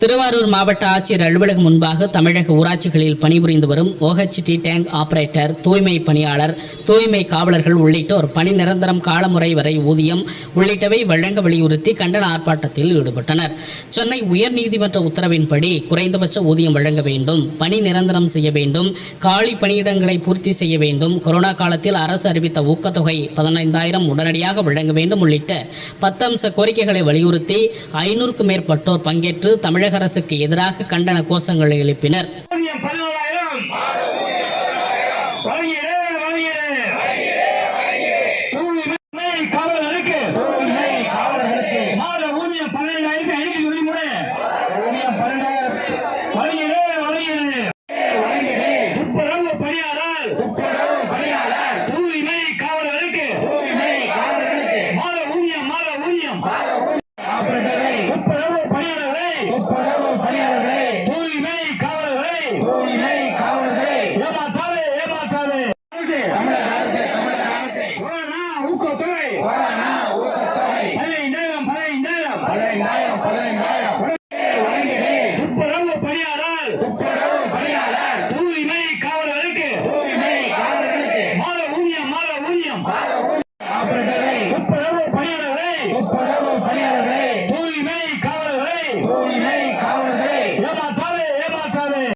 திருவாரூர் மாவட்ட ஆட்சியர் அலுவலகம் முன்பாக தமிழக ஊராட்சிகளில் பணிபுரிந்து வரும் ஓஹெச்டி டேங்க் ஆபரேட்டர் தூய்மை பணியாளர் தூய்மை காவலர்கள் உள்ளிட்டோர் பணி நிரந்தரம் காலமுறை வரை ஊதியம் உள்ளிட்டவை வழங்க வலியுறுத்தி கண்டன ஆர்ப்பாட்டத்தில் ஈடுபட்டனர். சென்னை உயர்நீதிமன்ற உத்தரவின்படி குறைந்தபட்ச ஊதியம் வழங்க வேண்டும் பணி நிரந்தரம் செய்ய வேண்டும் காலி பணியிடங்களை பூர்த்தி செய்ய வேண்டும் கொரோனா காலத்தில் அரசு அறிவித்த ஊக்கத்தொகை பதினைந்தாயிரம் உடனடியாக வழங்க வேண்டும் உள்ளிட்ட பத்தம்ச கோரிக்கைகளை வலியுறுத்தி ஐநூறுக்கும் மேற்பட்டோர் பங்கேற்று தமிழக தமிழக அரசுக்கு எதிராக கண்டன கோஷங்களை எழுப்பினர். பணியாளர். ஊக்கத்தொகை பதினைந்தாயிரம் பதினைந்தாயிரம் பதினைந்தாயிரம்